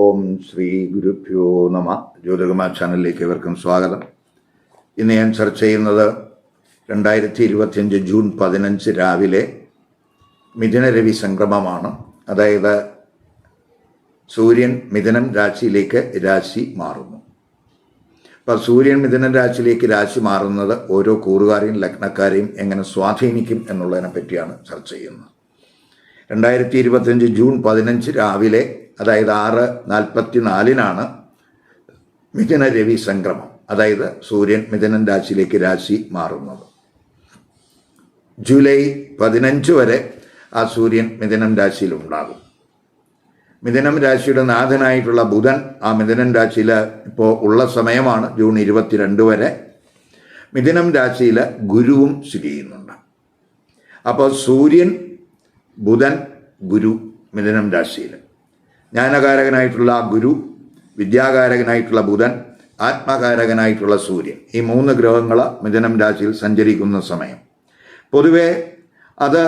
ഓം ശ്രീ ഗുരുഭ്യോ നമ. ജ്യോതികുമാർ ചാനലിലേക്ക് ഇവർക്കും സ്വാഗതം. ഇന്ന് ഞാൻ ചർച്ച ചെയ്യുന്നത് രണ്ടായിരത്തി ഇരുപത്തിയഞ്ച് ജൂൺ പതിനഞ്ച് രാവിലെ മിഥുന രവി സംക്രമമാണ്. അതായത് സൂര്യൻ മിഥുനം രാശിയിലേക്ക് രാശി മാറുന്നു. അപ്പോൾ സൂര്യൻ മിഥുനം രാശിയിലേക്ക് രാശി മാറുന്നത് ഓരോ കൂറുകാരെയും ലഗ്നക്കാരെയും എങ്ങനെ സ്വാധീനിക്കും എന്നുള്ളതിനെ പറ്റിയാണ് ചർച്ച ചെയ്യുന്നത്. രണ്ടായിരത്തി ഇരുപത്തഞ്ച് ജൂൺ പതിനഞ്ച് രാവിലെ അതായത് ആറ് നാൽപ്പത്തി നാലിനാണ് മിഥുന രവി സംക്രമം. അതായത് സൂര്യൻ മിഥുനൻ രാശിയിലേക്ക് രാശി മാറുന്നത്. ജൂലൈ പതിനഞ്ച് വരെ ആ സൂര്യൻ മിഥുനം രാശിയിലുണ്ടാകും മിഥുനം രാശിയുടെ നാഥനായിട്ടുള്ള ബുധൻ ആ മിഥുനം രാശിയിൽ ഇപ്പോൾ ഉള്ള സമയമാണ് ജൂൺ ഇരുപത്തിരണ്ട് വരെ. മിഥുനം രാശിയിൽ ഗുരുവും സ്ഥിതി ചെയ്യുന്നുണ്ട്. അപ്പോൾ സൂര്യൻ ബുധൻ ഗുരു മിഥുനം രാശിയിൽ ജ്ഞാനകാരകനായിട്ടുള്ള ഗുരു വിദ്യാകാരകനായിട്ടുള്ള ബുധൻ ആത്മകാരകനായിട്ടുള്ള സൂര്യൻ. ഈ മൂന്ന് ഗ്രഹങ്ങൾ മിഥുനം രാശിയിൽ സഞ്ചരിക്കുന്ന സമയം. പൊതുവെ അത്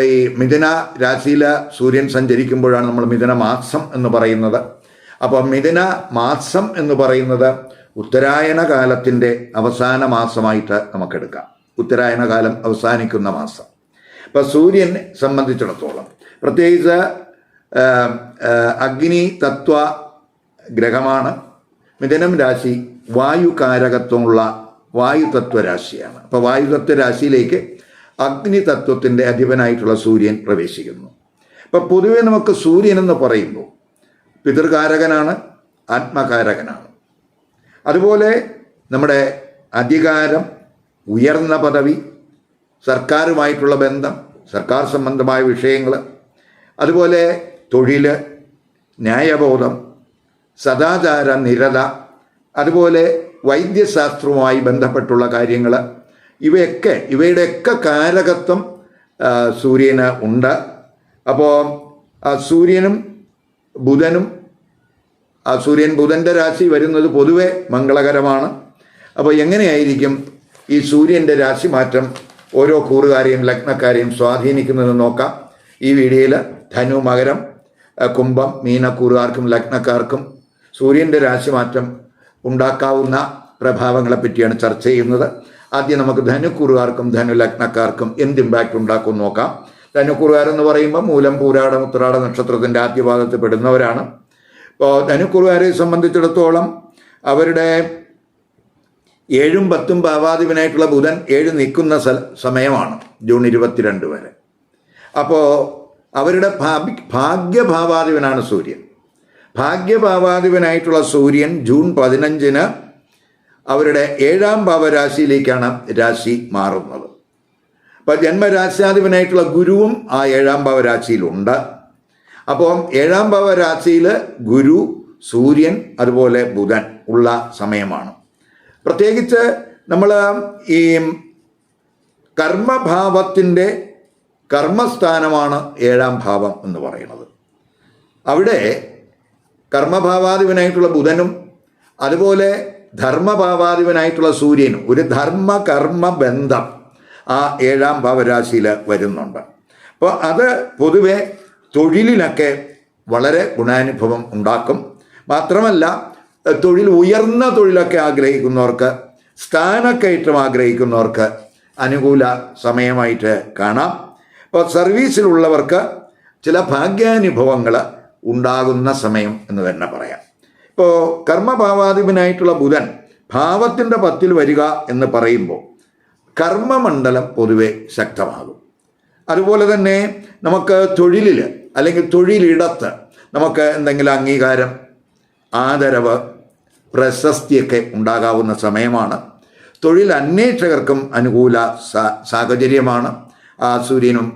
ഈ മിഥുന രാശിയിൽ സൂര്യൻ സഞ്ചരിക്കുമ്പോഴാണ് നമ്മൾ മിഥുന മാസം എന്ന് പറയുന്നത്. അപ്പോൾ മിഥുന മാസം എന്ന് പറയുന്നത് ഉത്തരായന കാലത്തിന്റെ അവസാന മാസമായിട്ട് നമുക്കെടുക്കാം. ഉത്തരായന കാലം അവസാനിക്കുന്ന മാസം. അപ്പോൾ സൂര്യനെ സംബന്ധിച്ചിടത്തോളം പ്രത്യേകിച്ച് അഗ്നി തത്വ ഗ്രഹമാണ്. മിഥുനം രാശി വായുകാരകത്വമുള്ള വായുതത്വ രാശിയാണ് അപ്പോൾ വായുതത്വ രാശിയിലേക്ക് അഗ്നി തത്വത്തിന്റെ അധിപനായിട്ടുള്ള സൂര്യൻ പ്രവേശിക്കുന്നു. അപ്പം പൊതുവെ നമുക്ക് സൂര്യൻ എന്ന് പറയുമ്പോൾ പിതൃകാരകനാണ് ആത്മകാരകനാണ്. അതുപോലെ നമ്മുടെ അധികാരം ഉയർന്ന പദവി സർക്കാരുമായിട്ടുള്ള ബന്ധം സർക്കാർ സംബന്ധമായ വിഷയങ്ങൾ അതുപോലെ തൊഴിൽ ന്യായബോധം സദാചാര നിരത അതുപോലെ വൈദ്യശാസ്ത്രവുമായി ബന്ധപ്പെട്ടുള്ള കാര്യങ്ങൾ ഇവയൊക്കെ ഇവയുടെയൊക്കെ കാരകത്വം സൂര്യന് ഉണ്ട്. അപ്പോൾ സൂര്യനും ബുധനും ആ സൂര്യൻ ബുധന്റെ രാശി വരുന്നത് പൊതുവെ മംഗളകരമാണ്. അപ്പോൾ എങ്ങനെയായിരിക്കും ഈ സൂര്യന്റെ രാശി മാറ്റം ഓരോ കൂറുകാരെയും ലഗ്നക്കാരെയും സ്വാധീനിക്കുന്നത് നോക്കാം. ഈ വീഡിയോയിൽ ധനു മകരം കുംഭം മീനക്കൂറുകാർക്കും ലഗ്നക്കാർക്കും സൂര്യന്റെ രാശിമാറ്റം ഉണ്ടാക്കാവുന്ന പ്രഭാവങ്ങളെ പറ്റിയാണ് ചർച്ച ചെയ്യുന്നത്. ആദ്യം നമുക്ക് ധനുക്കൂറുകാർക്കും ധനു ലഗ്നക്കാർക്കും എന്ത് ഇമ്പാക്റ്റ് ഉണ്ടാക്കും നോക്കാം. ധനുക്കൂറുകാരെന്ന് പറയുമ്പോൾ മൂലം പൂരാട ഉത്രാട നക്ഷത്രത്തിന്റെ ആദ്യപാദത്തിൽ പെടുന്നവരാണ്. ഇപ്പോൾ ധനുക്കുറുകാരെ സംബന്ധിച്ചിടത്തോളം അവരുടെ ഏഴും പത്തും ഭാവാധിപനായിട്ടുള്ള ബുധൻ ഏഴ് നിൽക്കുന്ന സമയമാണ് ജൂൺ ഇരുപത്തിരണ്ട് വരെ. അപ്പോൾ അവരുടെ ഭാഗ്യ ഭാഗ്യഭാവാധിപനാണ് സൂര്യൻ. ഭാഗ്യഭാവാധിപനായിട്ടുള്ള സൂര്യൻ ജൂൺ പതിനഞ്ചിന് അവരുടെ ഏഴാം ഭാവരാശിയിലേക്കാണ് രാശി മാറുന്നത്. അപ്പോൾ ജന്മരാശ്യാധിപനായിട്ടുള്ള ഗുരുവും ആ ഏഴാം ഭാവരാശിയിലുണ്ട് അപ്പോൾ ഏഴാം ഭാവരാശിയിൽ ഗുരു സൂര്യൻ അതുപോലെ ബുധൻ ഉള്ള സമയമാണ്. പ്രത്യേകിച്ച് നമ്മൾ ഈ കർമ്മഭാവത്തിന്റെ കർമ്മസ്ഥാനമാണ് ഏഴാം ഭാവം എന്ന് പറയുന്നത്. അവിടെ കർമ്മഭാവാധിപനായിട്ടുള്ള ബുധനും അതുപോലെ ധർമ്മഭാവാധിപനായിട്ടുള്ള സൂര്യനും ഒരു ധർമ്മ കർമ്മ ബന്ധം ആ ഏഴാം ഭാവരാശിയിൽ വരുന്നുണ്ട്. അപ്പോൾ അത് പൊതുവെ തൊഴിലിനൊക്കെ വളരെ ഗുണാനുഭവം ഉണ്ടാക്കും. മാത്രമല്ല തൊഴിൽ ഉയർന്ന തൊഴിലൊക്കെ ആഗ്രഹിക്കുന്നവർക്ക് സ്ഥാനക്കയറ്റം ആഗ്രഹിക്കുന്നവർക്ക് അനുകൂല സമയമായിട്ട് കാണാം. അപ്പോൾ സർവീസിലുള്ളവർക്ക് ചില ഭാഗ്യാനുഭവങ്ങൾ ഉണ്ടാകുന്ന സമയം എന്ന് തന്നെ പറയാം. ഇപ്പോൾ കർമ്മഭാവാധിപനായിട്ടുള്ള ബുധൻ ഭാവത്തിന്റെ പത്തിൽ വരിക എന്ന് പറയുമ്പോൾ കർമ്മമണ്ഡലം പൊതുവെ ശക്തമാകും. അതുപോലെ തന്നെ നമുക്ക് തൊഴിലിൽ അല്ലെങ്കിൽ തൊഴിലിടത്ത് നമുക്ക് എന്തെങ്കിലും അംഗീകാരം ആദരവ് പ്രശസ്തിയൊക്കെ ഉണ്ടാകാവുന്ന സമയമാണ്. തൊഴിൽ അന്വേഷകർക്കും അനുകൂല സാഹചര്യമാണ്. ആ സൂര്യനും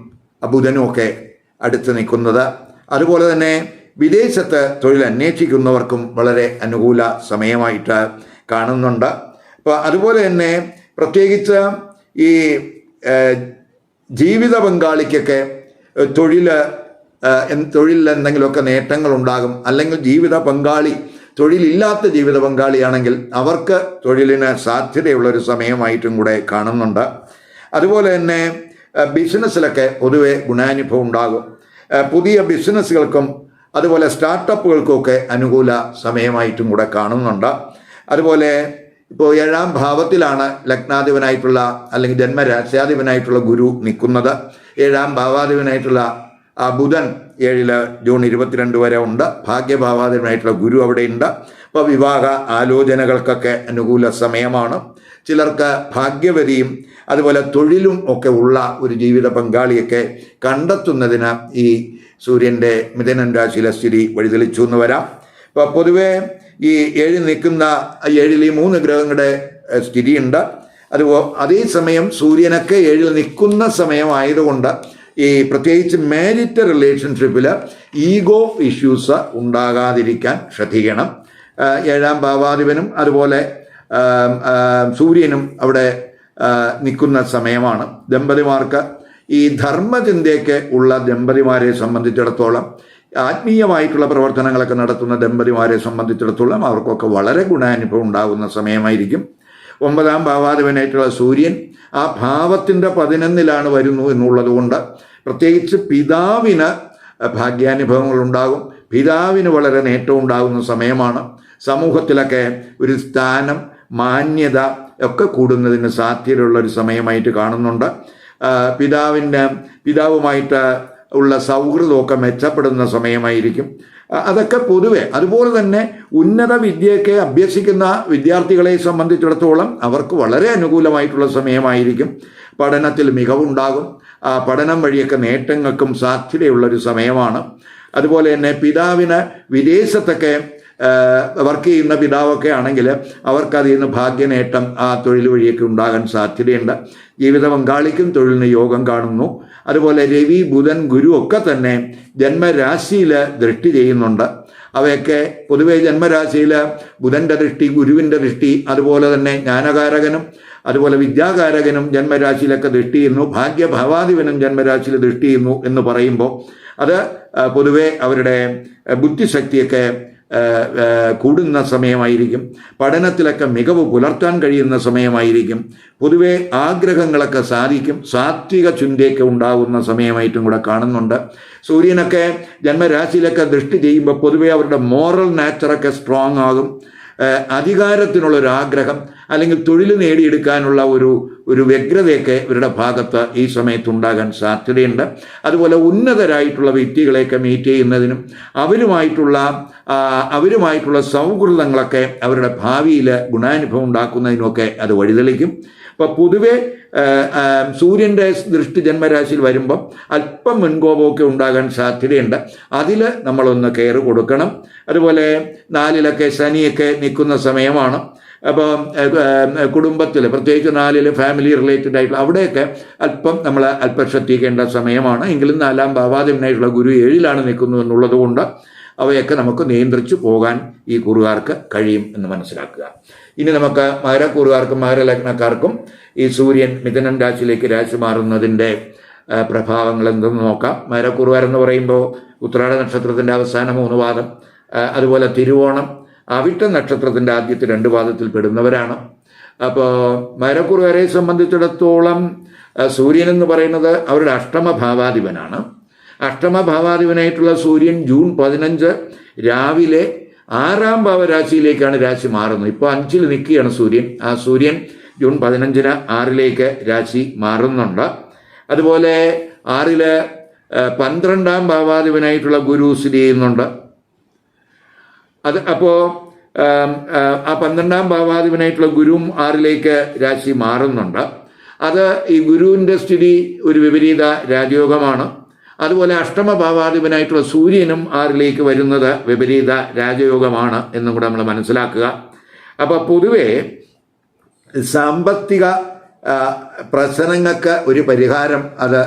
ബുധനും ഒക്കെ അടുത്ത് നിൽക്കുന്നത്. അതുപോലെ തന്നെ വിദേശത്ത് തൊഴിൽ അന്വേഷിക്കുന്നവർക്കും വളരെ അനുകൂല സമയമായിട്ട് കാണുന്നുണ്ട്. അപ്പോൾ അതുപോലെ തന്നെ പ്രത്യേകിച്ച് ഈ ജീവിത പങ്കാളിക്കൊക്കെ തൊഴിൽ തൊഴിലിൽ എന്തെങ്കിലുമൊക്കെ നേട്ടങ്ങൾ ഉണ്ടാകും അല്ലെങ്കിൽ ജീവിത പങ്കാളി തൊഴിലില്ലാത്ത ജീവിത പങ്കാളിയാണെങ്കിൽ അവർക്ക് തൊഴിലിന് സാധ്യതയുള്ളൊരു സമയമായിട്ടും കൂടെ കാണുന്നുണ്ട്. അതുപോലെ തന്നെ ബിസിനസ്സിലൊക്കെ പൊതുവെ ഗുണാനുഭവം ഉണ്ടാകും. പുതിയ ബിസിനസ്സുകൾക്കും അതുപോലെ സ്റ്റാർട്ടപ്പുകൾക്കൊക്കെ അനുകൂല സമയമായിട്ടും കൂടെ കാണുന്നുണ്ട്. അതുപോലെ ഇപ്പോൾ ഏഴാം ഭാവത്തിലാണ് ലഗ്നാധിപനായിട്ടുള്ള അല്ലെങ്കിൽ ജന്മരാശ്യാധിപനായിട്ടുള്ള ഗുരു നിൽക്കുന്നത്. ഏഴാം ഭാവാധിപനായിട്ടുള്ള ബുധൻ ഏഴിൽ ജൂൺ ഇരുപത്തിരണ്ട് വരെ ഉണ്ട്. ഭാഗ്യഭാവാധിപനായിട്ടുള്ള ഗുരു അവിടെയുണ്ട്. അപ്പോൾ വിവാഹ ആലോചനകൾക്കൊക്കെ അനുകൂല സമയമാണ്. ചിലർക്ക് ഭാഗ്യവതിയും അതുപോലെ തൊഴിലും ഒക്കെ ഉള്ള ഒരു ജീവിത പങ്കാളിയൊക്കെ കണ്ടെത്തുന്നതിന് ഈ സൂര്യന്റെ മിഥുനൻ രാശിയിലെ സ്ഥിതി വഴിതെളിച്ചു എന്ന് വരാം. ഇപ്പോൾ പൊതുവേ ഈ ഏഴ് നിൽക്കുന്ന ഏഴിൽ ഈ മൂന്ന് ഗ്രഹങ്ങളുടെ സ്ഥിതിയുണ്ട്. അതുപോ അതേസമയം സൂര്യനൊക്കെ ഏഴിൽ നിൽക്കുന്ന സമയമായതുകൊണ്ട് ഈ പ്രത്യേകിച്ച് മാരിറ്റ് റിലേഷൻഷിപ്പിൽ ഈഗോ ഇഷ്യൂസ് ഉണ്ടാകാതിരിക്കാൻ ശ്രദ്ധിക്കണം. ഏഴാം ഭാവാധിപനും അതുപോലെ സൂര്യനും അവിടെ നിൽക്കുന്ന സമയമാണ്. ദമ്പതിമാർക്ക് ഈ ധർമ്മചിന്തയൊക്കെ ഉള്ള ദമ്പതിമാരെ സംബന്ധിച്ചിടത്തോളം ആത്മീയമായിട്ടുള്ള പ്രവർത്തനങ്ങളൊക്കെ നടത്തുന്ന ദമ്പതിമാരെ സംബന്ധിച്ചിടത്തോളം അവർക്കൊക്കെ വളരെ ഗുണാനുഭവം ഉണ്ടാകുന്ന സമയമായിരിക്കും. ഒമ്പതാം ഭാവാധിപനായിട്ടുള്ള സൂര്യൻ ആ ഭാവത്തിന്റെ പതിനൊന്നിലാണ് വരുന്നു എന്നുള്ളത് കൊണ്ട് പ്രത്യേകിച്ച് പിതാവിന് ഭാഗ്യാനുഭവങ്ങൾ ഉണ്ടാകും. പിതാവിന് വളരെ നേട്ടം ഉണ്ടാകുന്ന സമയമാണ്. സമൂഹത്തിലൊക്കെ ഒരു സ്ഥാനം മാന്യത ഒക്കെ കൂടുന്നതിന് സാധ്യതയുള്ള ഒരു സമയമായിട്ട് കാണുന്നുണ്ട്. പിതാവിന്റെ പിതാവുമായിട്ട് ഉള്ള സൗഹൃദമൊക്കെ മെച്ചപ്പെടുന്ന സമയമായിരിക്കും. അതൊക്കെ പൊതുവെ. അതുപോലെ തന്നെ ഉന്നത വിദ്യയൊക്കെ അഭ്യസിക്കുന്ന വിദ്യാർത്ഥികളെ സംബന്ധിച്ചിടത്തോളം അവർക്ക് വളരെ അനുകൂലമായിട്ടുള്ള സമയമായിരിക്കും. പഠനത്തിൽ മികവുണ്ടാകും. പഠനം വഴിയൊക്കെ നേട്ടങ്ങൾക്കും സാധ്യതയുള്ളൊരു സമയമാണ്. അതുപോലെ തന്നെ പിതാവിന് വിദേശത്തൊക്കെ വർക്ക് ചെയ്യുന്ന പിതാവൊക്കെ ആണെങ്കിൽ അവർക്കതിൽ നിന്ന് ഭാഗ്യനേട്ടം ആ തൊഴിൽ വഴിയൊക്കെ ഉണ്ടാകാൻ സാധ്യതയുണ്ട്. ജീവിത പങ്കാളിക്കും തൊഴിലിന് യോഗം കാണുന്നു. അതുപോലെ രവി ബുധൻ ഗുരു ഒക്കെ തന്നെ ജന്മരാശിയിൽ ദൃഷ്ടി ചെയ്യുന്നുണ്ട്. അവയൊക്കെ പൊതുവേ ജന്മരാശിയിൽ ബുധന്റെ ദൃഷ്ടി ഗുരുവിന്റെ ദൃഷ്ടി അതുപോലെ തന്നെ ജ്ഞാനകാരകനും അതുപോലെ വിദ്യാകാരകനും ജന്മരാശിയിലൊക്കെ ദൃഷ്ടി ചെയ്യുന്നു. ഭാഗ്യഭാവാധിപനും ജന്മരാശിയിൽ ദൃഷ്ടി ചെയ്യുന്നു എന്ന് പറയുമ്പോൾ അത് പൊതുവേ അവരുടെ ബുദ്ധിശക്തിയൊക്കെ കൂടുന്ന സമയമായിരിക്കും. പഠനത്തിലൊക്കെ മികവ് പുലർത്താൻ കഴിയുന്ന സമയമായിരിക്കും. പൊതുവെ ആഗ്രഹങ്ങളൊക്കെ സാധിക്കും. സാത്വിക ചിന്തയൊക്കെ ഉണ്ടാകുന്ന സമയമായിട്ടും കൂടെ കാണുന്നുണ്ട്. സൂര്യനൊക്കെ ജന്മരാശിയിലൊക്കെ ദൃഷ്ടി ചെയ്യുമ്പോൾ പൊതുവെ അവരുടെ മോറൽ നാച്ചറൊക്കെ സ്ട്രോങ് ആകും. അധികാരത്തിനുള്ളൊരാഗ്രഹം. അല്ലെങ്കിൽ തൊഴിൽ നേടിയെടുക്കാനുള്ള ഒരു ഒരു വ്യഗ്രതയൊക്കെ ഇവരുടെ ഭാഗത്ത് ഈ സമയത്ത് ഉണ്ടാകാൻ സാധ്യതയുണ്ട്. അതുപോലെ ഉന്നതരായിട്ടുള്ള വ്യക്തികളെയൊക്കെ മീറ്റ് ചെയ്യുന്നതിനും അവരുമായിട്ടുള്ള അവരുമായിട്ടുള്ള സൗഹൃദങ്ങളൊക്കെ അവരുടെ ഭാവിയിൽ ഗുണാനുഭവം ഉണ്ടാക്കുന്നതിനുമൊക്കെ അത് വഴിതെളിക്കും. അപ്പം പൊതുവെ സൂര്യന്റെ ദൃഷ്ടി ജന്മരാശിയിൽ വരുമ്പം അല്പം മുൻകോപമൊക്കെ ഉണ്ടാകാൻ സാധ്യതയുണ്ട്. അതിൽ നമ്മളൊന്ന് കെയർ കൊടുക്കണം. അതുപോലെ നാലിലൊക്കെ ശനിയൊക്കെ നിൽക്കുന്ന സമയമാണ്. അപ്പോൾ കുടുംബത്തിൽ പ്രത്യേകിച്ച് നാലിൽ ഫാമിലി റിലേറ്റഡ് ആയിട്ടുള്ള അവിടെയൊക്കെ അല്പം നമ്മൾ അല്പം ശ്രദ്ധിക്കേണ്ട സമയമാണ്. എങ്കിലും നാലാം ഭാവാധിപനായിട്ടുള്ള ഗുരു ഏഴിലാണ് നിൽക്കുന്നു എന്നുള്ളത് കൊണ്ട് അവയൊക്കെ നമുക്ക് നിയന്ത്രിച്ചു പോകാൻ ഈ കുറുകാർക്ക് കഴിയും എന്ന് മനസ്സിലാക്കുക. ഇനി നമുക്ക് മകരക്കുറുകാർക്കും മകരലഗ്നക്കാർക്കും ഈ സൂര്യൻ മിഥുനൻ രാശിയിലേക്ക് രാശി മാറുന്നതിന്റെ പ്രഭാവങ്ങൾ എന്തെന്ന് നോക്കാം. മകരക്കുറുകാരെന്ന് പറയുമ്പോൾ ഉത്രാട നക്ഷത്രത്തിന്റെ അവസാന മൂന്ന് പാദം അതുപോലെ തിരുവോണം അവിട്ട നക്ഷത്രത്തിന്റെ ആദ്യത്തെ രണ്ട് പാദത്തിൽ പെടുന്നവരാണ്. അപ്പോൾ മരക്കുറുകരെ സംബന്ധിച്ചിടത്തോളം സൂര്യൻ എന്ന് പറയുന്നത് അവരുടെ അഷ്ടമ ഭാവാധിപനാണ്. അഷ്ടമ ഭാവാധിപനായിട്ടുള്ള സൂര്യൻ ജൂൺ പതിനഞ്ച് രാവിലെ ആറാം ഭാവരാശിയിലേക്കാണ് രാശി മാറുന്നത്. ഇപ്പോൾ അഞ്ചിൽ നിൽക്കുകയാണ് സൂര്യൻ. ആ സൂര്യൻ ജൂൺ പതിനഞ്ചിന് ആറിലേക്ക് രാശി മാറുന്നുണ്ട്. അതുപോലെ ആറിൽ പന്ത്രണ്ടാം ഭാവാധിപനായിട്ടുള്ള ഗുരു സ്ഥിതി ചെയ്യുന്നുണ്ട്. അത് അപ്പോൾ ആ പന്ത്രണ്ടാം ഭാവാധിപനായിട്ടുള്ള ഗുരുവും ആറിലേക്ക് രാശി മാറുന്നുണ്ട്. അത് ഈ ഗുരുവിന്റെ സ്ഥിതി ഒരു വിപരീത രാജയോഗമാണ്. അതുപോലെ അഷ്ടമ ഭാവാധിപനായിട്ടുള്ള സൂര്യനും ആറിലേക്ക് വരുന്നത് വിപരീത രാജയോഗമാണ് എന്നും കൂടെ നമ്മൾ മനസ്സിലാക്കുക. അപ്പോൾ പൊതുവേ സാമ്പത്തിക പ്രശ്നങ്ങൾക്ക് ഒരു പരിഹാരം അത്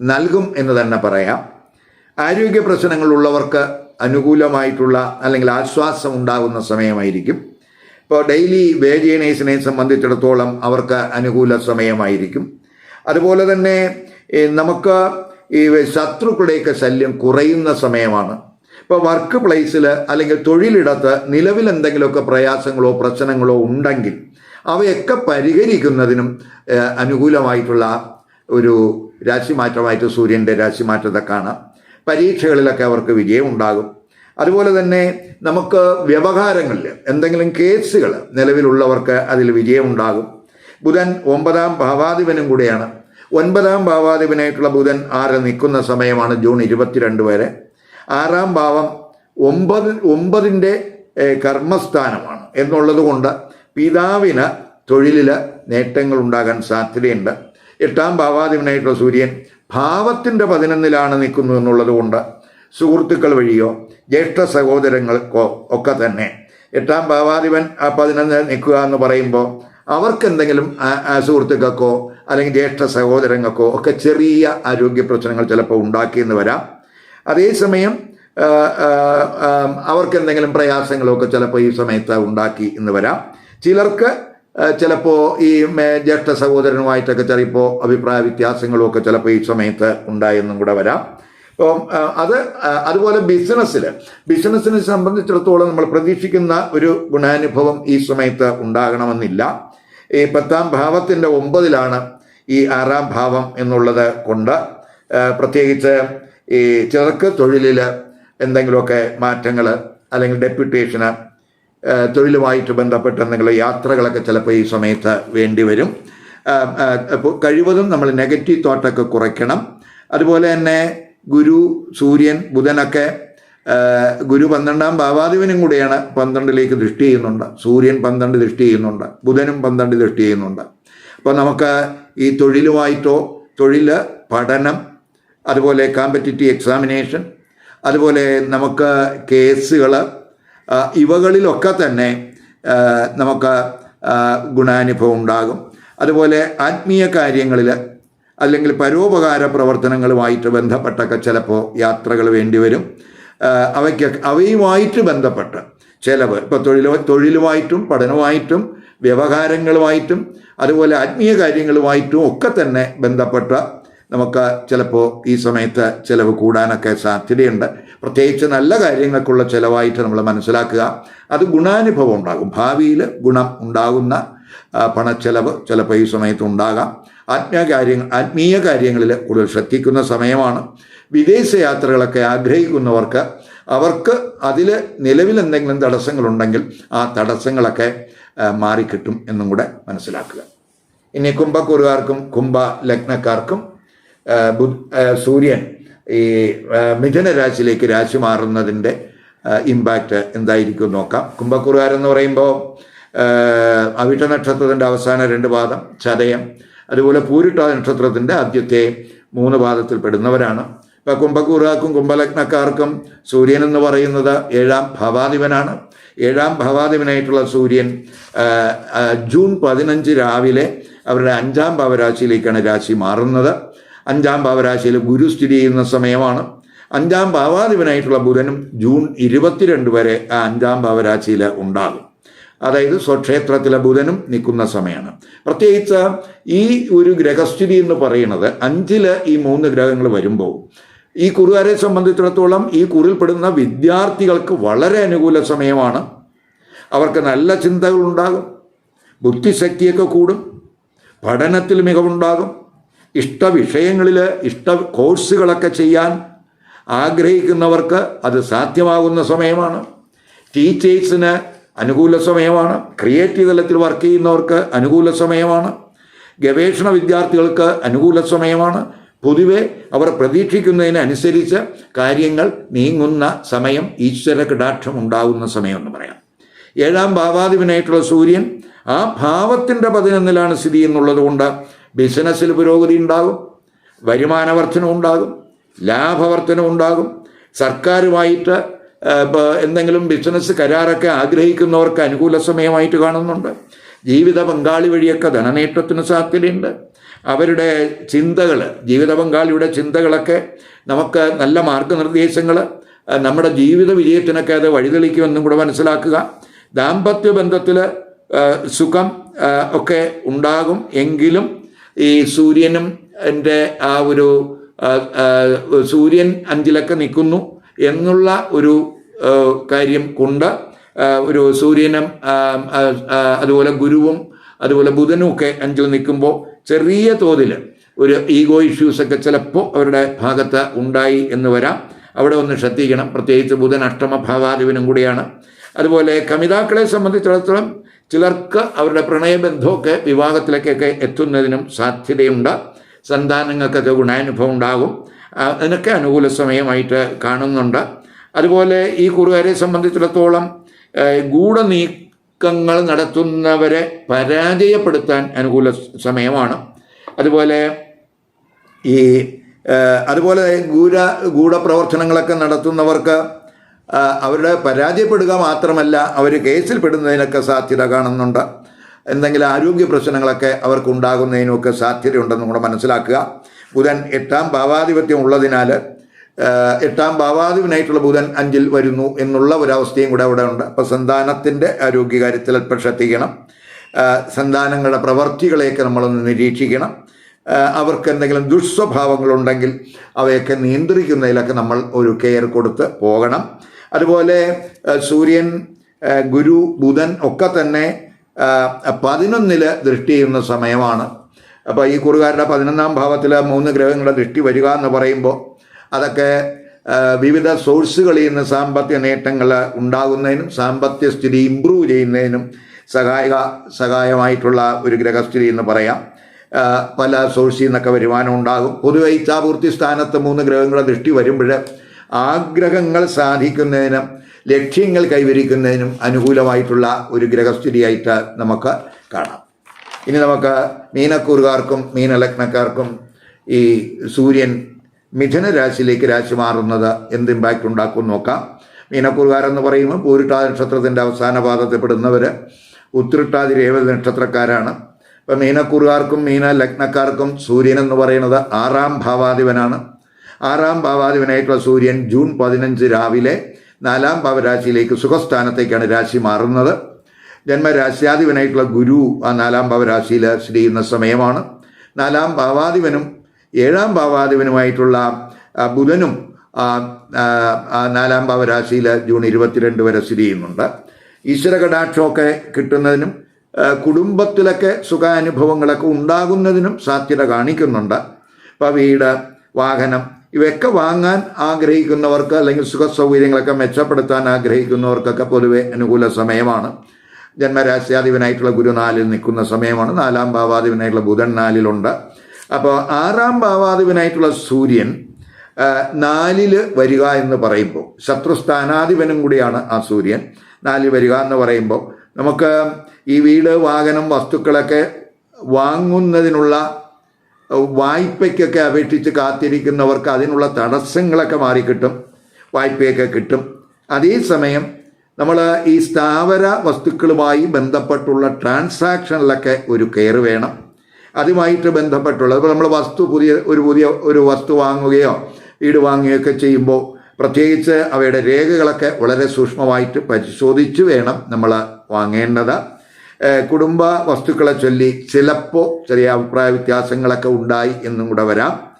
നൽകും എന്ന് തന്നെ പറയാം. ആരോഗ്യ പ്രശ്നങ്ങളുള്ളവർക്ക് അനുകൂലമായിട്ടുള്ള അല്ലെങ്കിൽ ആശ്വാസം ഉണ്ടാകുന്ന സമയമായിരിക്കും. ഇപ്പോൾ ഡെയിലി വേജ് സംബന്ധിച്ചിടത്തോളം അവർക്ക് അനുകൂല സമയമായിരിക്കും. അതുപോലെ തന്നെ നമുക്ക് ഈ ശത്രുക്കളുടെയൊക്കെ ശല്യം കുറയുന്ന സമയമാണ്. ഇപ്പോൾ വർക്ക് പ്ലേസിൽ അല്ലെങ്കിൽ തൊഴിലിടത്ത് നിലവിൽ എന്തെങ്കിലുമൊക്കെ പ്രയാസങ്ങളോ പ്രശ്നങ്ങളോ ഉണ്ടെങ്കിൽ അവയൊക്കെ പരിഹരിക്കുന്നതിനും അനുകൂലമായിട്ടുള്ള ഒരു രാശിമാറ്റമായിട്ട് സൂര്യന്റെ രാശിമാറ്റത്തെ കാണാം. പരീക്ഷകളിലൊക്കെ അവർക്ക് വിജയം ഉണ്ടാകും അതുപോലെ തന്നെ നമുക്ക് വ്യവഹാരങ്ങളിൽ എന്തെങ്കിലും കേസുകൾ നിലവിലുള്ളവർക്ക് അതിൽ വിജയമുണ്ടാകും. ബുധൻ ഒമ്പതാം ഭാവാധിപനും കൂടിയാണ്. ഒൻപതാം ഭാവാധിപനായിട്ടുള്ള ബുധൻ ആറ് നിൽക്കുന്ന സമയമാണ് ജൂൺ ഇരുപത്തിരണ്ട് വരെ. ആറാം ഭാവം ഒമ്പത് ഒമ്പതിന്റെ കർമ്മസ്ഥാനമാണ്. എന്നുള്ളത് കൊണ്ട് പിതാവിന് തൊഴിലിൽ നേട്ടങ്ങൾ ഉണ്ടാകാൻ സാധ്യതയുണ്ട്. എട്ടാം ഭാവാധിപനായിട്ടുള്ള സൂര്യൻ ഭാവത്തിന്റെ പതിനൊന്നിലാണ് നിൽക്കുന്നു എന്നുള്ളത് കൊണ്ട് സുഹൃത്തുക്കൾ വഴിയോ ജ്യേഷ്ഠ സഹോദരങ്ങൾക്കോ ഒക്കെ തന്നെ. എട്ടാം ഭാവാധിപൻ ആ പതിനൊന്ന് നിൽക്കുക എന്ന് പറയുമ്പോൾ അവർക്ക് എന്തെങ്കിലും ആ- ആ സുഹൃത്തുക്കൾക്കോ അല്ലെങ്കിൽ ജ്യേഷ്ഠ സഹോദരങ്ങൾക്കോ ഒക്കെ ചെറിയ ആരോഗ്യ പ്രശ്നങ്ങൾ ചിലപ്പോൾ ഉണ്ടാക്കിയെന്ന് വരാം. അതേസമയം ആ, ആ, ആ, അവർക്ക് എന്തെങ്കിലും പ്രയാസങ്ങളൊക്കെ ചിലപ്പോൾ ഈ സമയത്ത് ഉണ്ടാക്കി എന്ന് വരാം. ചിലർക്ക് ചിലപ്പോൾ ഈ ജ്യേഷ്ഠ സഹോദരനുമായിട്ടൊക്കെ ചിലപ്പോൾ അഭിപ്രായ വ്യത്യാസങ്ങളും ഒക്കെ ചിലപ്പോൾ ഈ സമയത്ത് ഉണ്ടായെന്നും കൂടെ വരാം. അപ്പം അത് അതുപോലെ ബിസിനസ്സിൽ ബിസിനസ്സിനെ സംബന്ധിച്ചിടത്തോളം നമ്മൾ പ്രതീക്ഷിക്കുന്ന ഒരു ഗുണാനുഭവം ഈ സമയത്ത് ഉണ്ടാകണമെന്നില്ല. ഈ പത്താം ഭാവത്തിന്റെ ഒമ്പതിലാണ് ഈ ആറാം ഭാവം എന്നുള്ളത് കൊണ്ട് പ്രത്യേകിച്ച് ഈ ചിലർക്ക് തൊഴിലിൽ എന്തെങ്കിലുമൊക്കെ മാറ്റങ്ങൾ അല്ലെങ്കിൽ ഡെപ്യൂട്ടേഷന് തൊഴിലുമായിട്ട് ബന്ധപ്പെട്ട് എന്തെങ്കിലും യാത്രകളൊക്കെ ചിലപ്പോൾ ഈ സമയത്ത് വേണ്ടി വരും. കഴിവതും നമ്മൾ നെഗറ്റീവ് തോട്ടൊക്കെ കുറയ്ക്കണം. അതുപോലെ തന്നെ ഗുരു സൂര്യൻ ബുധനൊക്കെ ഗുരു പന്ത്രണ്ടാം ഭാവാധിപനും കൂടിയാണ് പന്ത്രണ്ടിലേക്ക് ദൃഷ്ടി ചെയ്യുന്നുണ്ട്. സൂര്യൻ പന്ത്രണ്ട് ദൃഷ്ടി ചെയ്യുന്നുണ്ട്. ബുധനും പന്ത്രണ്ട് ദൃഷ്ടി ചെയ്യുന്നുണ്ട്. അപ്പോൾ നമുക്ക് ഈ തൊഴിലുമായിട്ടോ തൊഴിൽ പഠനം അതുപോലെ കോമ്പറ്റിറ്റീവ് എക്സാമിനേഷൻ അതുപോലെ നമുക്ക് കേസുകൾ ഇവകളിലൊക്കെ തന്നെ നമുക്ക് ഗുണാനുഭവം ഉണ്ടാകും. അതുപോലെ ആത്മീയ കാര്യങ്ങളിൽ അല്ലെങ്കിൽ പരോപകാര പ്രവർത്തനങ്ങളുമായിട്ട് ബന്ധപ്പെട്ടൊക്കെ ചിലപ്പോൾ യാത്രകൾ വേണ്ടിവരും അവയ്ക്ക് അവയുമായിട്ട് ബന്ധപ്പെട്ട് ചിലവ് ഇപ്പോൾ തൊഴിൽ തൊഴിലുമായിട്ടും പഠനവുമായിട്ടും വ്യവഹാരങ്ങളുമായിട്ടും അതുപോലെ ആത്മീയ കാര്യങ്ങളുമായിട്ടും ഒക്കെ തന്നെ ബന്ധപ്പെട്ട് നമുക്ക് ചിലപ്പോൾ ഈ സമയത്ത് ചിലവ് കൂടാനൊക്കെ സാധ്യതയുണ്ട്. പ്രത്യേകിച്ച് നല്ല കാര്യങ്ങൾക്കുള്ള ചിലവായിട്ട് നമ്മൾ മനസ്സിലാക്കുക. അത് ഗുണാനുഭവം ഉണ്ടാകും. ഭാവിയിൽ ഗുണം ഉണ്ടാകുന്ന പണച്ചെലവ് ചിലപ്പോൾ ഈ സമയത്ത് ഉണ്ടാകാം. ആത്മീയ കാര്യങ്ങൾ ആത്മീയ കാര്യങ്ങളിൽ കൂടുതൽ ശ്രദ്ധിക്കുന്ന സമയമാണ്. വിദേശ യാത്രകളൊക്കെ ആഗ്രഹിക്കുന്നവർക്ക് അവർക്ക് അതിൽ നിലവിൽ എന്തെങ്കിലും തടസ്സങ്ങളുണ്ടെങ്കിൽ ആ തടസ്സങ്ങളൊക്കെ മാറിക്കിട്ടും എന്നും കൂടെ മനസ്സിലാക്കുക. ഇനി കുംഭക്കൂറുകാർക്കും കുംഭ ലഗ്നക്കാർക്കും സൂര്യൻ ഈ മിഥുന രാശിയിലേക്ക് രാശി മാറുന്നതിന്റെ ഇമ്പാക്റ്റ് എന്തായിരിക്കും നോക്കാം. കുംഭക്കുറുകാരെന്ന് പറയുമ്പോൾ അവിട്ട നക്ഷത്രത്തിന്റെ അവസാന രണ്ട് പാദം ചതയം അതുപോലെ പൂരിട്ട നക്ഷത്രത്തിന്റെ ആദ്യത്തെ മൂന്ന് പാദത്തിൽ പെടുന്നവരാണ്. ഇപ്പം കുംഭക്കൂറുകാർക്കും കുംഭലഗ്നക്കാർക്കും സൂര്യൻ എന്ന് പറയുന്നത് ഏഴാം ഭവാധിപനാണ്. ഏഴാം ഭവാധിപനായിട്ടുള്ള സൂര്യൻ ജൂൺ പതിനഞ്ച് രാവിലെ അവരുടെ അഞ്ചാം ഭവരാശിയിലേക്കാണ് രാശി മാറുന്നത്. അഞ്ചാം ഭാവരാശിയിൽ ഗുരു സ്ഥിതി ചെയ്യുന്ന സമയമാണ്. അഞ്ചാം ഭാവാധിപനായിട്ടുള്ള ബുധനും ജൂൺ ഇരുപത്തിരണ്ട് വരെ ആ അഞ്ചാം ഭാവരാശിയിൽ ഉണ്ടാകും. അതായത് സ്വക്ഷേത്രത്തിലെ ബുധനും നിൽക്കുന്ന സമയമാണ്. പ്രത്യേകിച്ച് ഈ ഒരു ഗ്രഹസ്ഥിതി എന്ന് പറയുന്നത് അഞ്ചിൽ ഈ മൂന്ന് ഗ്രഹങ്ങൾ വരുമ്പോൾ ഈ കുറുകാരെ സംബന്ധിച്ചിടത്തോളം ഈ കുറിൽപ്പെടുന്ന വിദ്യാർത്ഥികൾക്ക് വളരെ അനുകൂല സമയമാണ്. അവർക്ക് നല്ല ചിന്തകളുണ്ടാകും ബുദ്ധിശക്തിയൊക്കെ കൂടും. പഠനത്തിൽ മികവുണ്ടാകും. ഇഷ്ട വിഷയങ്ങളിൽ ഇഷ്ട കോഴ്സുകളൊക്കെ ചെയ്യാൻ ആഗ്രഹിക്കുന്നവർക്ക് അത് സാധ്യമാകുന്ന സമയമാണ്. ടീച്ചേഴ്സിന് അനുകൂല സമയമാണ്. ക്രിയേറ്റീവ് തലത്തിൽ വർക്ക് ചെയ്യുന്നവർക്ക് അനുകൂല സമയമാണ്. ഗവേഷണ വിദ്യാർത്ഥികൾക്ക് അനുകൂല സമയമാണ്. പൊതുവെ അവർ പ്രതീക്ഷിക്കുന്നതിനനുസരിച്ച് കാര്യങ്ങൾ നീങ്ങുന്ന സമയം ഈശ്വര കടാക്ഷം ഉണ്ടാകുന്ന സമയം എന്ന് പറയാം. ഏഴാം ഭാവാധിപനായിട്ടുള്ള സൂര്യൻ ആ ഭാവത്തിന്റെ പതിനൊന്നിലാണ് സ്ഥിതി എന്നുള്ളത് കൊണ്ട് ബിസിനസ്സിൽ പുരോഗതി ഉണ്ടാകും വരുമാന വരുമാനവർദ്ധനം ഉണ്ടാകും ലാഭവർദ്ധനം ഉണ്ടാകും. സർക്കാരുമായിട്ട് എന്തെങ്കിലും ബിസിനസ് കരാറൊക്കെ ആഗ്രഹിക്കുന്നവർക്ക് അനുകൂല സമയമായിട്ട് കാണുന്നുണ്ട്. ജീവിത പങ്കാളി വഴിയൊക്കെ ധനനേട്ടത്തിന് സാധ്യതയുണ്ട്. അവരുടെ ചിന്തകൾ ജീവിത പങ്കാളിയുടെ ചിന്തകളൊക്കെ നമുക്ക് നല്ല മാർഗനിർദ്ദേശങ്ങൾ നമ്മുടെ ജീവിത വിജയത്തിനൊക്കെ അത് വഴിതെളിക്കുമെന്നും കൂടെ മനസ്സിലാക്കുക. ദാമ്പത്യ ബന്ധത്തിൽ സുഖം ഒക്കെ ഉണ്ടാകും. എങ്കിലും ഈ സൂര്യനും എന്റെ ആ ഒരു സൂര്യൻ അഞ്ചിലൊക്കെ നിൽക്കുന്നു എന്നുള്ള ഒരു കാര്യം കൊണ്ട് ഒരു സൂര്യനും അതുപോലെ ഗുരുവും അതുപോലെ ബുധനും ഒക്കെ അഞ്ചിൽ നിൽക്കുമ്പോൾ ചെറിയ തോതിൽ ഒരു ഈഗോ ഇഷ്യൂസ് ഒക്കെ ചിലപ്പോൾ അവരുടെ ഭാഗത്ത് ഉണ്ടായി എന്ന് വരാം. അവിടെ ഒന്ന് ശ്രദ്ധിക്കണം. പ്രത്യേകിച്ച് ബുധൻ അഷ്ടമ ഭാവാധിപനും കൂടിയാണ്. അതുപോലെ കമിതാക്കളെ സംബന്ധിച്ചിടത്തോളം ചിലർക്ക് അവരുടെ പ്രണയബന്ധമൊക്കെ വിവാഹത്തിലേക്കൊക്കെ എത്തുന്നതിനും സാധ്യതയുണ്ട്. സന്താനങ്ങൾക്കൊക്കെ ഗുണാനുഭവം ഉണ്ടാകും. അതിനൊക്കെ അനുകൂല സമയമായിട്ട് കാണുന്നുണ്ട്. അതുപോലെ ഈ കുറുകാരെ സംബന്ധിച്ചിടത്തോളം ഗൂഢനീക്കങ്ങൾ നടത്തുന്നവരെ പരാജയപ്പെടുത്താൻ അനുകൂല സമയമാണ്. അതുപോലെ ഈ അതുപോലെ ഗൂഢ ഗൂഢപ്രവർത്തനങ്ങളൊക്കെ നടത്തുന്നവർക്ക് അവരുടെ പരാജയപ്പെടുക മാത്രമല്ല അവർ കേസിൽ പെടുന്നതിനൊക്കെ സാധ്യത കാണുന്നുണ്ട്. എന്തെങ്കിലും ആരോഗ്യ പ്രശ്നങ്ങളൊക്കെ അവർക്ക് ഉണ്ടാകുന്നതിനുമൊക്കെ സാധ്യതയുണ്ടെന്നും കൂടെ മനസ്സിലാക്കുക. ബുധൻ എട്ടാം ഭാവാധിപത്യം ഉള്ളതിനാൽ എട്ടാം ഭാവാധിപനായിട്ടുള്ള ബുധൻ അഞ്ചിൽ വരുന്നു എന്നുള്ള ഒരവസ്ഥയും കൂടെ അവിടെ ഉണ്ട്. അപ്പോൾ സന്താനത്തിന്റെ ആരോഗ്യകാര്യത്തിൽ അല്പം ശ്രദ്ധിക്കണം. സന്താനങ്ങളുടെ പ്രവർത്തികളെയൊക്കെ നമ്മളൊന്ന് നിരീക്ഷിക്കണം. അവർക്ക് എന്തെങ്കിലും ദുഷ്സ്വഭാവങ്ങളുണ്ടെങ്കിൽ അവയൊക്കെ നിയന്ത്രിക്കുന്നതിലൊക്കെ നമ്മൾ ഒരു കെയർ കൊടുത്ത് പോകണം. അതുപോലെ സൂര്യൻ ഗുരു ബുധൻ ഒക്കെ തന്നെ പതിനൊന്നിൽ ദൃഷ്ടി ചെയ്യുന്ന സമയമാണ്. അപ്പോൾ ഈ കുറുകാരുടെ പതിനൊന്നാം ഭാവത്തിൽ മൂന്ന് ഗ്രഹങ്ങളുടെ ദൃഷ്ടി വരിക എന്ന് പറയുമ്പോൾ അതൊക്കെ വിവിധ സോഴ്സുകളിൽ നിന്ന് സാമ്പത്തിക നേട്ടങ്ങൾ ഉണ്ടാകുന്നതിനും സാമ്പത്തിക സ്ഥിതി ഇമ്പ്രൂവ് ചെയ്യുന്നതിനും സഹായക സഹായമായിട്ടുള്ള ഒരു ഗ്രഹസ്ഥിതി എന്ന് പറയാം. പല സോഴ്സിൽ നിന്നൊക്കെ വരുമാനം ഉണ്ടാകും. പൊതുവെ ഇച്ഛാപൂർത്തി സ്ഥാനത്ത് മൂന്ന് ഗ്രഹങ്ങളുടെ ദൃഷ്ടി വരുമ്പോൾ ആഗ്രഹങ്ങൾ സാധിക്കുന്നതിനും ലക്ഷ്യങ്ങൾ കൈവരിക്കുന്നതിനും അനുകൂലമായിട്ടുള്ള ഒരു ഗ്രഹസ്ഥിതിയായിട്ട് നമുക്ക് കാണാം. ഇനി നമുക്ക് മീനക്കൂറുകാർക്കും മീനലഗ്നക്കാർക്കും ഈ സൂര്യൻ മിഥുന രാശിയിലേക്ക് രാശി മാറുന്നത് എന്ത് ഇമ്പാക്റ്റ് ഉണ്ടാക്കും നോക്കാം. മീനക്കൂറുകാരെന്ന് പറയുമ്പോൾ പൂരിട്ടാ നക്ഷത്രത്തിന്റെ അവസാന പാദത്തിൽ പെടുന്നവർ ഉത്തിരിട്ടാതി രേവതി നക്ഷത്രക്കാരാണ്. ഇപ്പം മീനക്കൂറുകാർക്കും മീന ലഗ്നക്കാർക്കും സൂര്യൻ എന്ന് പറയുന്നത് ആറാം ഭാവാധിപനാണ്. ആറാം ഭാവാധിപനായിട്ടുള്ള സൂര്യൻ ജൂൺ പതിനഞ്ച് രാവിലെ നാലാം ഭാവരാശിയിലേക്ക് സുഖസ്ഥാനത്തേക്കാണ് രാശി മാറുന്നത്. ജന്മരാശ്യാധിപനായിട്ടുള്ള ഗുരു ആ നാലാം ഭാവരാശിയിൽ സ്ഥിതി ചെയ്യുന്ന സമയമാണ്. നാലാം ഭാവാധിപനും ഏഴാം ഭാവാധിപനുമായിട്ടുള്ള ബുധനും നാലാം ഭാവരാശിയിൽ ജൂൺ ഇരുപത്തിരണ്ട് വരെ സ്ഥിതി ചെയ്യുന്നുണ്ട് ഈശ്വര കടാക്ഷമൊക്കെ കിട്ടുന്നതിനും കുടുംബത്തിലൊക്കെ സുഖാനുഭവങ്ങളൊക്കെ ഉണ്ടാകുന്നതിനും സാധ്യത കാണിക്കുന്നുണ്ട്. ഇപ്പം വീട് വാഹനം ഇവയൊക്കെ വാങ്ങാൻ ആഗ്രഹിക്കുന്നവർക്ക് അല്ലെങ്കിൽ സുഖ സൗകര്യങ്ങളൊക്കെ മെച്ചപ്പെടുത്താൻ ആഗ്രഹിക്കുന്നവർക്കൊക്കെ പൊതുവെ അനുകൂല സമയമാണ്. ജന്മരാശ്യാധിപനായിട്ടുള്ള ഗുരു നാലിൽ നിൽക്കുന്ന സമയമാണ്. നാലാം ഭാവാധിപനായിട്ടുള്ള ബുധൻ നാലിലുണ്ട്. അപ്പോൾ ആറാം ഭാവാധിപനായിട്ടുള്ള സൂര്യൻ നാലിൽ വരിക എന്ന് പറയുമ്പോൾ ശത്രുസ്ഥാനാധിപനും കൂടിയാണ് ആ സൂര്യൻ. നാലിൽ വരിക എന്ന് പറയുമ്പോൾ നമുക്ക് ഈ വീട് വാഹനം വസ്തുക്കളൊക്കെ വാങ്ങുന്നതിനുള്ള വായ്പയ്ക്കൊക്കെ അപേക്ഷിച്ച് കാത്തിരിക്കുന്നവർക്ക് അതിനുള്ള തടസ്സങ്ങളൊക്കെ മാറിക്കിട്ടും വായ്പയൊക്കെ കിട്ടും. അതേസമയം നമ്മൾ ഈ സ്ഥാവര വസ്തുക്കളുമായി ബന്ധപ്പെട്ടുള്ള ട്രാൻസാക്ഷനിലൊക്കെ ഒരു കെയർ വേണം. അതുമായിട്ട് ബന്ധപ്പെട്ടുള്ള ഇപ്പോൾ നമ്മൾ വസ്തു പുതിയ ഒരു പുതിയ ഒരു വസ്തു വാങ്ങുകയോ വീട് വാങ്ങുകയൊക്കെ ചെയ്യുമ്പോൾ പ്രത്യേകിച്ച് അവയുടെ രേഖകളൊക്കെ വളരെ സൂക്ഷ്മമായിട്ട് പരിശോധിച്ച് വേണം നമ്മൾ വാങ്ങേണ്ടത്. കുടുംബ വസ്തുക്കളെ ചൊല്ലി ചിലപ്പോൾ ചെറിയ അഭിപ്രായ വ്യത്യാസങ്ങളൊക്കെ ഉണ്ടായി എന്നും കൂടെ വരാം.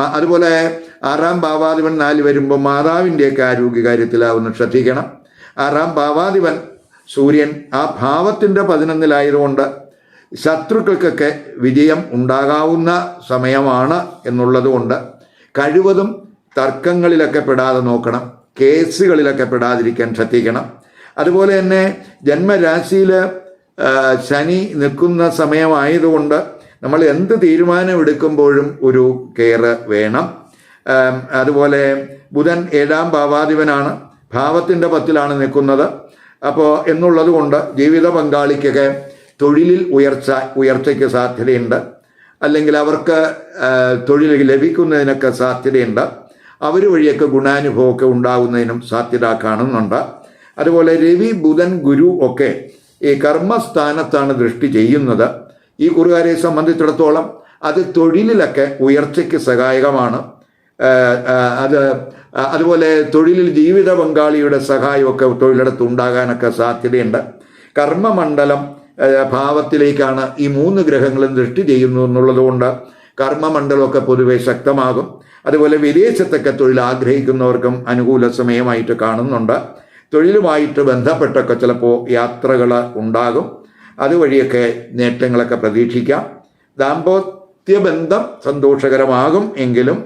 അതുപോലെ ആറാം ഭാവാധിപൻ നാല് വരുമ്പോൾ മാതാവിന്റെയൊക്കെ ആരോഗ്യകാര്യത്തിലാവുന്നു ശ്രദ്ധിക്കണം. ആറാം ഭാവാധിപൻ സൂര്യൻ ആ ഭാവത്തിന്റെ പതിനൊന്നിലായതുകൊണ്ട് ശത്രുക്കൾക്കൊക്കെ വിജയം ഉണ്ടാകാവുന്ന സമയമാണ് എന്നുള്ളതുകൊണ്ട് കഴിവതും തർക്കങ്ങളിലൊക്കെ പെടാതെ നോക്കണം. കേസുകളിലൊക്കെ പെടാതിരിക്കാൻ ശ്രദ്ധിക്കണം. അതുപോലെ തന്നെ ജന്മരാശിയിൽ ശനി നിൽക്കുന്ന സമയമായതുകൊണ്ട് നമ്മൾ എന്ത് തീരുമാനം എടുക്കുമ്പോഴും ഒരു കെയർ വേണം. അതുപോലെ ബുധൻ ഏഴാം ഭാവാധിപനാണ്. ഭാവത്തിന്റെ പത്തിലാണ് നിൽക്കുന്നത്. അപ്പോൾ എന്നുള്ളത് കൊണ്ട് ജീവിത പങ്കാളിക്കൊക്കെ തൊഴിലിൽ ഉയർച്ച ഉയർച്ചയ്ക്ക് സാധ്യതയുണ്ട്. അല്ലെങ്കിൽ അവർക്ക് തൊഴിൽ ലഭിക്കുന്നതിനൊക്കെ സാധ്യതയുണ്ട്. അവർ വഴിയൊക്കെ ഗുണാനുഭവമൊക്കെ ഉണ്ടാകുന്നതിനും സാധ്യത കാണുന്നുണ്ട്. അതുപോലെ രവി ബുധൻ ഗുരു ഒക്കെ ഈ കർമ്മസ്ഥാനത്താണ് ദൃഷ്ടി ചെയ്യുന്നത്. ഈ കുറുകാരെ സംബന്ധിച്ചിടത്തോളം അത് തൊഴിലിലൊക്കെ ഉയർച്ചയ്ക്ക് സഹായകമാണ്. അത് അതുപോലെ തൊഴിലിൽ ജീവിത പങ്കാളിയുടെ സഹായമൊക്കെ തൊഴിലിടത്ത് ഉണ്ടാകാനൊക്കെ സാധ്യതയുണ്ട്. കർമ്മമണ്ഡലം ഭാവത്തിലേക്കാണ് ഈ മൂന്ന് ഗ്രഹങ്ങളും ദൃഷ്ടി ചെയ്യുന്നു എന്നുള്ളതുകൊണ്ട് കർമ്മമണ്ഡലമൊക്കെ പൊതുവെ ശക്തമാകും. അതുപോലെ വിദേശത്തൊക്കെ തൊഴിൽ ആഗ്രഹിക്കുന്നവർക്കും അനുകൂല സമയമായിട്ട് കാണുന്നുണ്ട്. തൊഴിലുമായിട്ട് ബന്ധപ്പെട്ടൊക്കെ ചിലപ്പോൾ യാത്രകൾ ഉണ്ടാകും. അതുവഴിയൊക്കെ നേട്ടങ്ങളൊക്കെ പ്രതീക്ഷിക്കാം. ദാമ്പത്യ ബന്ധം സന്തോഷകരമാകും എങ്കിലും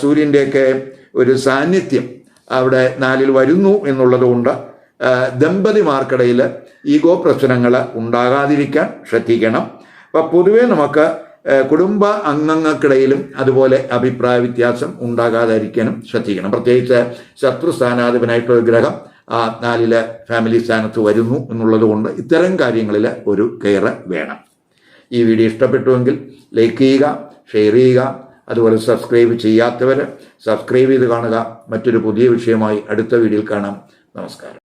സൂര്യന്റെയൊക്കെ ഒരു സാന്നിധ്യം അവിടെ നാലിൽ വരുന്നു എന്നുള്ളതുകൊണ്ട് ദമ്പതിമാർക്കിടയിൽ ഈഗോ പ്രശ്നങ്ങൾ ഉണ്ടാകാതിരിക്കാൻ ശ്രദ്ധിക്കണം. അപ്പം പൊതുവേ നമുക്ക് കുടുംബ അംഗങ്ങൾക്കിടയിലും അതുപോലെ അഭിപ്രായ വ്യത്യാസം ഉണ്ടാകാതിരിക്കാനും ശ്രദ്ധിക്കണം. പ്രത്യേകിച്ച് ശത്രു സ്ഥാനാധിപനായിട്ടുള്ള ഗ്രഹം നാലിൽ ഫാമിലി സ്ഥാനത്ത് വരുന്നു എന്നുള്ളത് കൊണ്ട് ഇത്തരം കാര്യങ്ങളിൽ ഒരു കെയർ വേണം. ഈ വീഡിയോ ഇഷ്ടപ്പെട്ടുവെങ്കിൽ ലൈക്ക് ചെയ്യുക ഷെയർ ചെയ്യുക അതുപോലെ സബ്സ്ക്രൈബ് ചെയ്യാത്തവർ സബ്സ്ക്രൈബ് ചെയ്ത് കാണുക. മറ്റൊരു പുതിയ വിഷയമായി അടുത്ത വീഡിയോയിൽ കാണാം. നമസ്കാരം.